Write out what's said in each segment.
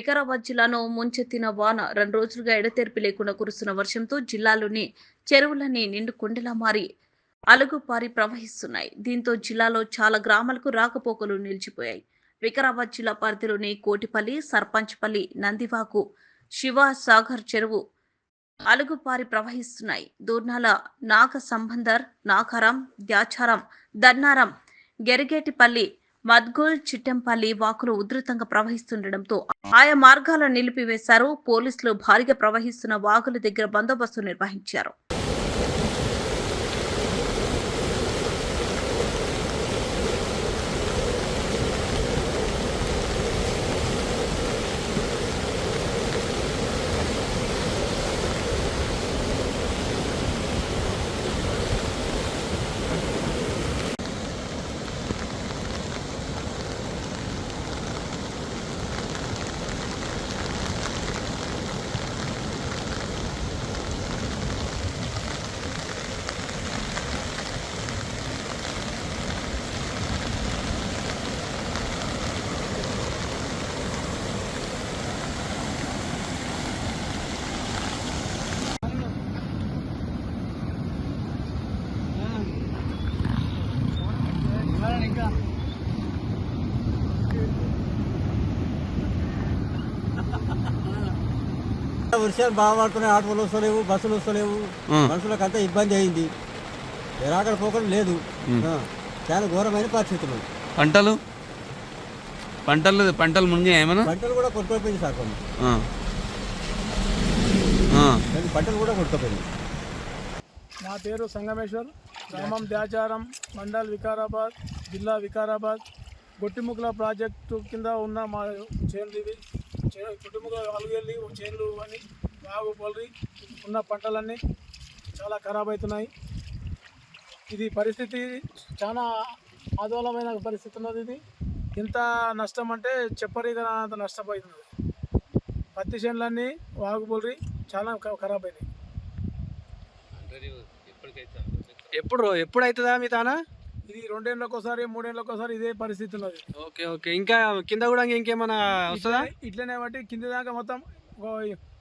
వికారాబాద్ జిల్లాను ముంచెత్తిన వాన రెండు రోజులుగా ఎడతెరిపి లేకుండా కురుస్తున్న వర్షంతో జిల్లాలోని చెరువులన్నీ నిండు కుండలా మారి అలుగుపారి ప్రవహిస్తున్నాయి. దీంతో జిల్లాలో చాలా గ్రామాలకు రాకపోకలు నిలిచిపోయాయి. వికారాబాద్ జిల్లా పరిధిలోని కోటిపల్లి సర్పంచ్పల్లి నందివాకు శివ సాగర్ చెరువు అలుగుపారి ప్రవహిస్తున్నాయి. దూర్నాల నాగ సంబంధర్ నాగారం ద్యాచారం దన్నారం గెరిగేటిపల్లి మద్గోల్ చిట్టంపల్లి వాకులు ఉధృతంగా ప్రవహిస్తుండటంతో ఆయా మార్గాలను నిలిపివేశారు. పోలీసులు భారీగా ప్రవహిస్తున్న వాగుల దగ్గర బందోబస్తు నిర్వహించారు. వర్షాలు బాగా పడుతున్నాయి ఆటోలు వస్తలేవు బస్సులు వస్తలేవు. మనుషులకు అంతా ఇబ్బంది అయింది. ఎరాకడ పోకడం లేదు. చాలా ఘోరమైన పరిస్థితులు. పంటలు? పంటలు పంటలు మునిగి ఏమన్నా పంటలు కూడా కొట్టుకోపోయింది సార్ కొన్ని. పంటలు కూడా కొట్టుకోపోయింది నా పేరు సంగమేశ్వర్. గ్రామం ద్యాచారం మండల్ వికారాబాద్ జిల్లా వికారాబాద్. గొట్టిముక్కల ప్రాజెక్టు కింద ఉన్న మా చేనులు గొట్టిముక్కల అలుగెళ్ళి చేనులు అని బాగు పొలరి ఉన్న పంటలన్నీ చాలా ఖరాబ్ అవుతున్నాయి. ఇది పరిస్థితి చాలా ఆందోళనమైన పరిస్థితి ఉన్నది ఇది. ఎంత నష్టం అంటే చెప్పరిగనంత నష్టపోతున్నది పత్తి చేనులన్నీ వాగు పొలరి చాలా ఖరాబ్ అయినాయి. ఎప్పుడు ఎప్పుడు అవుతుందా మీ తానా? ఇది రెండేళ్ళకి ఒకసారి మూడేళ్ళకి ఒకసారి ఇదే పరిస్థితి ఉన్నది ఓకే ఓకే. ఇంకా కింద కూడా ఇంకేమైనా వస్తుందా? ఇట్లనే- ఇట్లనే బట్టి కింది దాకా మొత్తం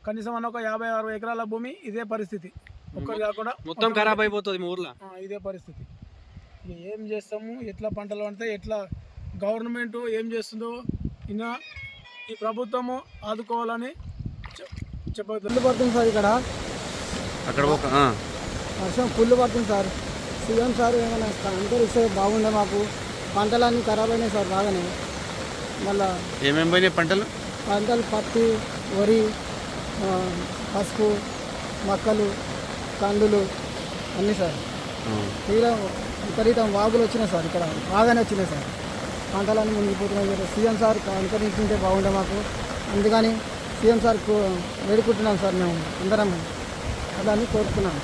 కనీసం అన్న ఒక యాభై అరవై ఎకరాల భూమి ఇదే పరిస్థితి. ఒక్కటి కాకుండా మొత్తం ఖరాబ్ అయిపోతుంది మీ ఊర్లో? ఆ, ఇదే పరిస్థితి. ఏం చేస్తాము? ఎట్లా పంటలు పండుతాయి ఎట్లా గవర్నమెంట్ ఏం చేస్తుందో ఇంకా ఈ ప్రభుత్వము ఆదుకోవాలని చెప్- చెప్పదు పుల్లు పడుతుంది సార్ ఇక్కడ. అక్కడ ఒక ఆ. వర్షం పుల్లు పడుతుంది సార్. సీఎం సార్ ఏమైనా అంతరిస్తే బాగుండే మాకు. పంటలన్నీ ఖరాబ్ అయినాయి సార్ బాగానే. మళ్ళా ఏమేం పోయినాయి పంటలు? పంటలు పత్తి వరి పసుపు మొక్కలు కందులు అన్నీ సార్. తీరా విపరీతం వాగులు వచ్చినాయి సార్ ఇక్కడ బాగానే వచ్చినాయి సార్. పంటలన్నీ మునిగిపోతున్నాయి సీఎం సార్ అనుకరించుంటే బాగుండే మాకు. అందుకని సీఎం సార్ వేడుకుంటున్నాం సార్ మేము అందరం. అదని కోరుతున్నాం